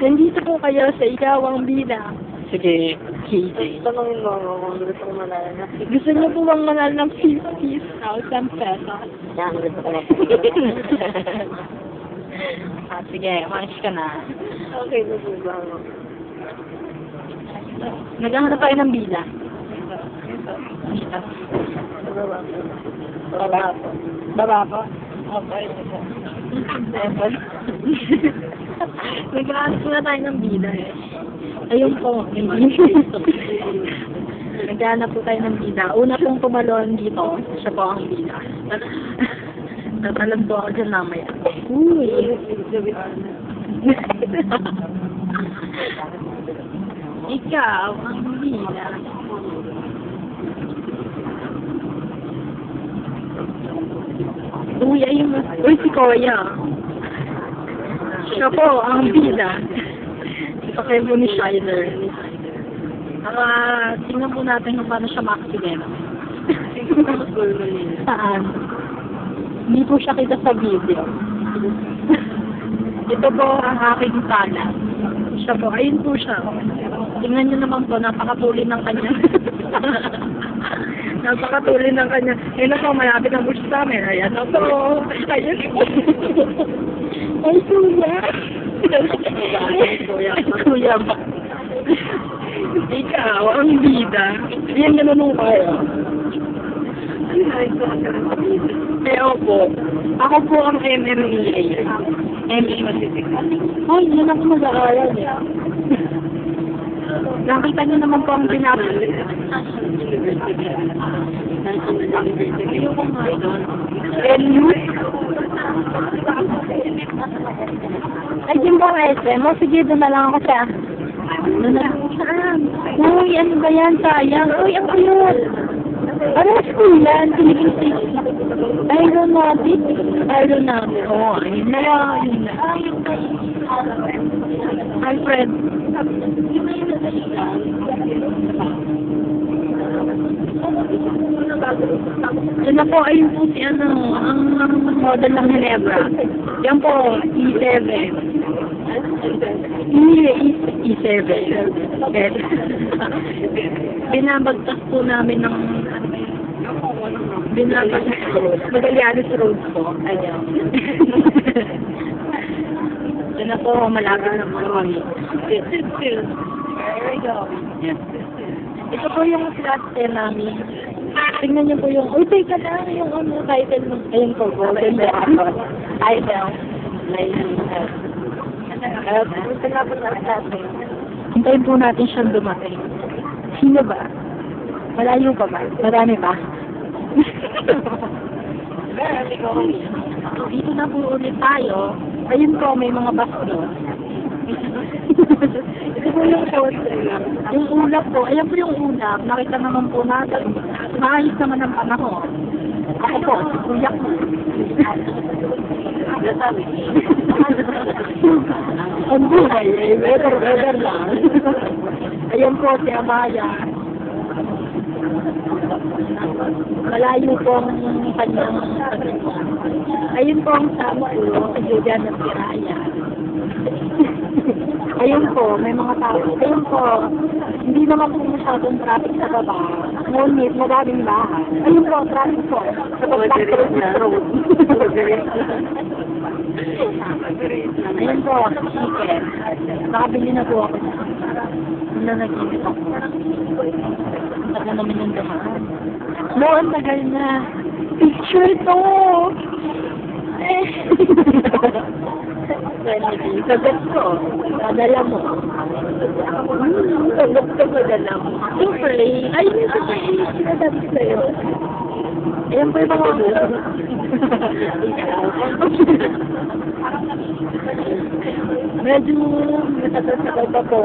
Nandito po kayo sa Igawang Bila. Sige. KJ. Tanongin mo ako kung gusto ko manalo na. Gusto niyo po bang manalo ng 50,000 pesos? Yan, gusto ko na. Ah, sige, manis ka na. okay, gusto ba ako? Naghahanap tayo ng bila. Dito. Baba po. Baba po. Baba po. Okay. Ewan. Naghahanap na tayo ng bila eh. Ayun po. Naghahanap po tayo ng bila. Una pong tumalon dito. Siya po ang bila. Tatalan po ako dyan mamaya. Uy! Ikaw, ang bila. Uy, ayun. Uy, si Koya. Siya po, ang bila. Ito kayo po ni Shiler. Ah, tingnan po natin kung paano siya makakilala. Saan? Hindi po siya kita sa video. Ito po ang aking pala. Siya po, ayun po siya. Tingnan niyo naman po, napakatuli ng kanya. napakatuli ng kanya. Ayun na po, malapit ang bush sa amin. Ayan na po. Ayun po. Ay, kuya. Ikaw, ang bida. Yan ganun kayo. Eh, opo. Ako po ang MMEA. MMEA. Ay, yun ako mag-aaral eh. Nakita niyo naman po ang pinapit. LU? Ay, yun ang SM. O, sige, doon na lang ako sa... Doon na Saan? Uy, ano ba yan? Sayang. Uy, ang cute. Ano school yan? Philippine Aeronautic? Aeronautic. Oo, oh, ayun na lang. Ayun na. Alfred. Yan na po, ayun po si ano, ang model ng Ginebra. Yan po, E7. E, E7. Yes. Binabagtas po namin ng binabagtas Magallanes Road po. Ayan. Yan na po, malapit na po kami. There we go. Yes. Ito po yung flat tail namin. Tingnan niyo po yung, uy, teka lang, yung ano, title ng, ayun po, Golden Reactor. Title. Kaya, gusto nga po natin. Hintayin po natin siyang dumating. Sino ba? Malayo pa ba? Marami pa? Dito na po ulit tayo. Ayun po, may mga doon. Ito po yung poster. Yung ulap po, ayan po yung ulap. Nakita naman po natin. Maayos naman ang panahon. Ako po, si kuya ko. Ang buhay, eh, weather, weather lang. Ayan po si Amaya. Malayo po ang kanyang Ayun po ang sama ko, Julian ng Piraya. Ayun po, may mga tao. Ayun po, hindi naman po masyadong traffic sa baba. Ngunit, maraming bahay. Ayun po, traffic po. Sa pag-traffic na road. Ayun po, chicken. Nakabili na po ako. Ano na nag-init ako. Tagal namin yung dumaan. No, ang tagal na. Picture to! Eh. Sagot ko. Padala mo. Hmm, sagot ko, padala mo. Siyempre, ayun yung sinasabi sa'yo. Ayan po yung mga... Medyo natatasakal pa po.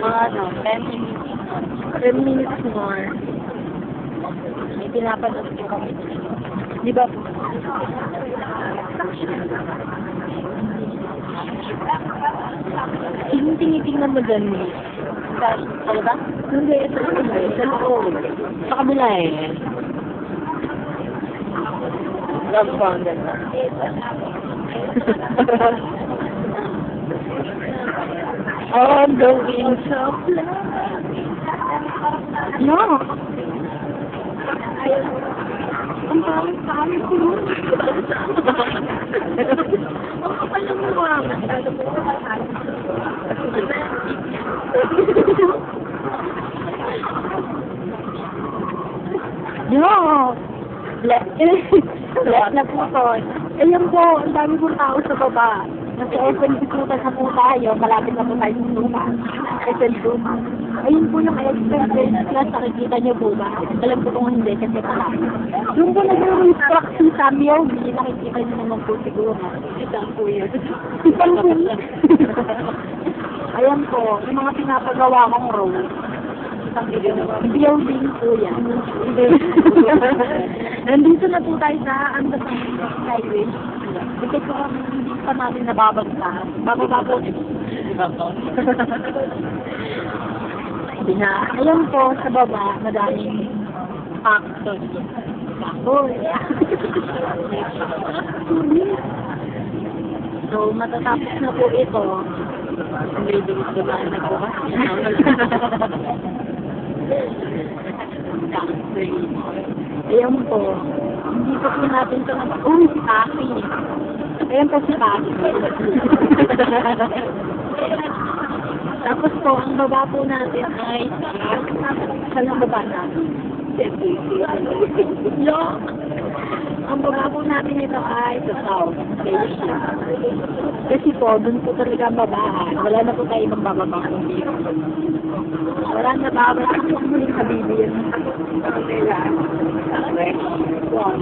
Mga ano, 10 minutes. 10 minutes more. May pinapanood ko kami. Di ba? Sino tinitingnan mo dyan? Sa, ano ba? Hindi, ito ito ba? Sa loob. Sa kabila eh. Love. On the wings of love. No. Ang pangit-pangit ko. Ang kapal ng mukha. Masyado po No! Left, left na po ko. Ayan po, ang dami pong tao sa baba. Nasa open bikutan na po tayo. Malapit na po tayo sa luma. SM luma. Ayun po yung express class. Nakikita niyo po ba? Alam ko kung hindi kasi malapit. Yung po nag-restruct si Samuel B. Nakikita niyo naman po siguro. Isang po yun. Isang po yun. Ayan po, yung mga pinapagawa kong role. Building po yan. Nandito na po tayo sa Andas Highway. Kasi po hindi pa natin nababagta. Bababa po. Bina. Ayan po, sa baba, madaming factors. Baboy. so, matatapos na po ito. May gusto ba na po? Ayan po. Hindi pa po natin ito na... Uy, si Taki. Ayan po si Taki. Tapos po, ang baba po natin ay sa sa baba natin. Yo! Ang baba po natin ito ay sa South. Kasi po, dun po talaga ang babaan. Wala na po tayo ibang bababa kundi dito. Wala na ba? Wala na po muling kabibir. Kaya, wow.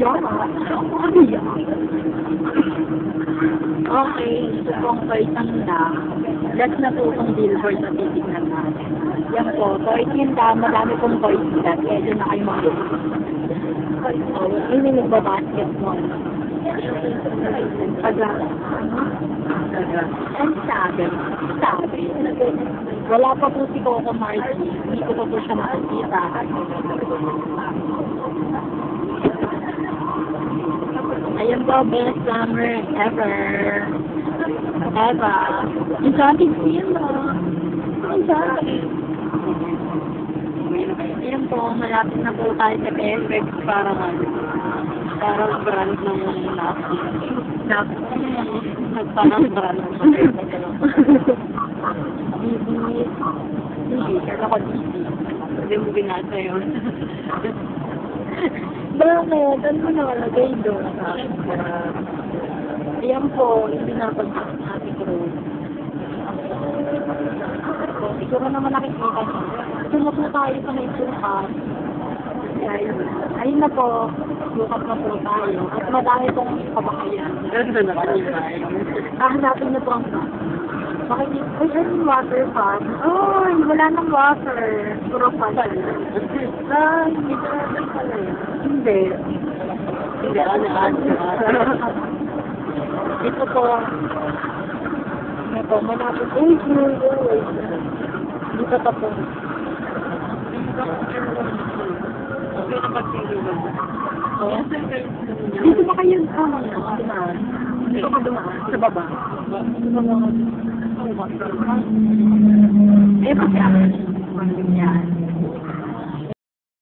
Okay, ito pong toy tanda. That's na po itong billboard na titignan natin. Yan po, toy tinda, madami pong toy tinda. Kaya dyan na kayo mag So, yun yung nagbabasketball. Pagka, ang sabi, sabi, wala pa po si Coco Marcy. Hindi ko pa po siya makikita. Ayan po, best summer ever. Ever. Ko yun, no? Ang sabi. Ayan po, malapit na po tayo sa PFX para ano, parang brand ng. Nasi. Nagparang brand ng Nasi. Bibi. Bibi. Kaya ako Bibi. Hindi mo binasa yun. Bakit? Ano mo nakalagay doon? Ayan po, yung binabagsak ng ating road. Siguro naman nakikita niyo. Ito na tayo sa may sukat. Ayun. Ayun na po, sukat na po tayo. At madami pong kabakayan. Na ba? Hahanapin na po ang Makikita, ay, ay, yung water fan. Ay, wala nang water. Puro fan. Ay, hindi ka na pala yun. Hindi. Hindi, ano, ano, Ito po. Ito, malapit. Uy, uy, uy. Dito pa po. Dito ba kayo dumaan? Dito ka dumaan? Sa baba? Eh, pati ako. Yan.